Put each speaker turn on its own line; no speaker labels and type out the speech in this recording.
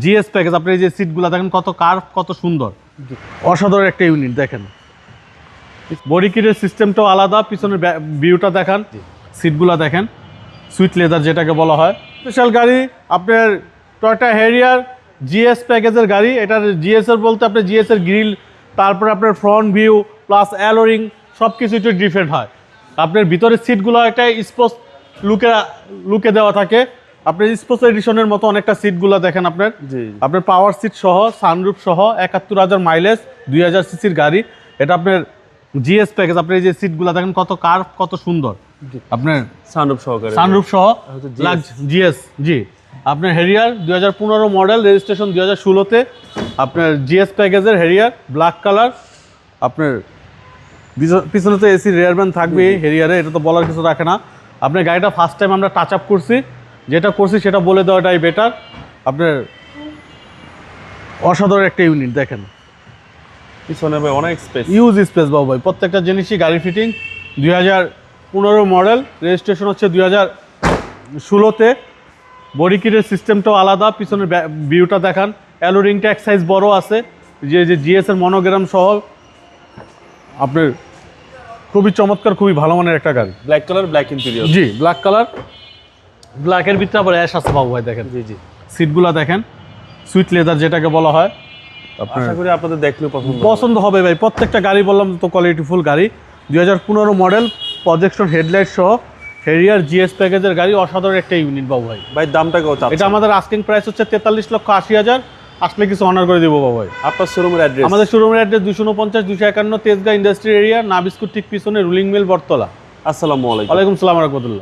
GS package আপনি এই যে সিটগুলো দেখেন কত কার্ভ কত সুন্দর। অসাধারণ একটা ইউনিট দেখেন। বডি কিটের সিস্টেমটাও আলাদা পিছনের ভিউটা দেখান সিটগুলো দেখেন। সুইট লেদার যেটাকে বলা হয়। স্পেশাল গাড়ি আপনার টয়টা হ্যারিয়ার জিএস প্যাকেজের গাড়ি এটার জিএস এর বলতে আপনার জিএস এর গ্রিল তারপরে আপনার ফ্রন্ট ভিউ প্লাস অ্যালোরিং সব কিছু একটু ডিফারেন্ট হয়। আপনার ভিতরের সিটগুলো একটা স্পোর্টস লুকে লুকে দেওয়া থাকে। আপনার স্পোর্টস এডিশনের মতো অনেকটা সিটগুলো দেখেন আপনার। আপনার পাওয়ার সিট সহ সানরুফ সহ একাত্তর হাজার মাইলেজ দুই হাজার সিসির গাড়ি। এটা আপনার জিএস প্যাকেজ আপনি এই যে সিটগুলো দেখেন কত কার্ভ কত সুন্দর। আপনার
সানরূপ সহকারে।
সানরুফ সহ জিএস জি। আপনার হেরিয়ার দুই হাজার পনেরো মডেল রেজিস্ট্রেশন দুই হাজার ষোলোতে। আপনার জিএস প্যাকেজের হেরিয়ার ব্ল্যাক কালার আপনার পিছ- পিছনে তো এসি রেয়ারম্যান থাকবে হেরিয়ারে এটা তো বলার কিছু রাখে না। আপনার গাড়িটা ফার্স্ট টাইম আমরা টাচ আপ করছি। যেটা করছি সেটা বলে দেওয়াটাই বেটার আপনার অসাধারণ একটা ইউনিট দেখেন।
পিছনে ভাই অনেক স্পেস
ইউজ স্পেস বাবু ভাই প্রত্যেকটা জিনিসই গাড়ি ফিটিং দুই হাজার পনেরো মডেল রেজিস্ট্রেশন হচ্ছে দুই হাজার ষোলোতে। বডি কিটের সিস্টেমটাও আলাদা পিছনের ভিউটা দেখান। অ্যালোরিংটা এক সাইজ বড় আছে যে যে জিএস এর মনোগ্রাম সহ। আপনার খুবই চমৎকার খুবই ভালো মানের একটা গাড়ি।
ব্ল্যাক কালার ব্ল্যাক ইন্টেরিয়র
জি ব্ল্যাক কালার ব্ল্যাকের ভিতরে আবার অ্যাশ আছে বাবু ভাই দেখেন।
জি জি।
সিটগুলো দেখেন। সুইট লেদার যেটাকে বলা হয়।
আশা করি আপনাদের দেখলেও পছন্দ হবে।
পছন্দ হবে ভাই। প্রত্যেকটা গাড়ি বললাম তো কোয়ালিটিফুল গাড়ি। দুই হাজার পনেরো মডেল প্রজেকশন হেডলাইট সহ হেরিয়ার জিএস প্যাকেজের গাড়ি অসাধারণ একটা ইউনিট বাবু ভাই।
ভাই দামটা কত
এটা আমাদের আস্কিং প্রাইস হচ্ছে তেতাল্লিশ লক্ষ আশি হাজার। আসলে কিছু অনার করে দেবো বাবু ভাই।
আপনার শোরুমের অ্যাড্রেস
আমাদের শোরুমের অ্যাড্রেস দুশো উনপঞ্চাশ দুশো একান্ন তেজগাঁ ইন্ডাস্ট্রি এরিয়া নাবিস্কুট ঠিক পিছনে রুলিং মিল বটতলা।
আসসালামু আলাইকুম।
ওয়ালাইকুম সালাম রহমতুল্লাহ।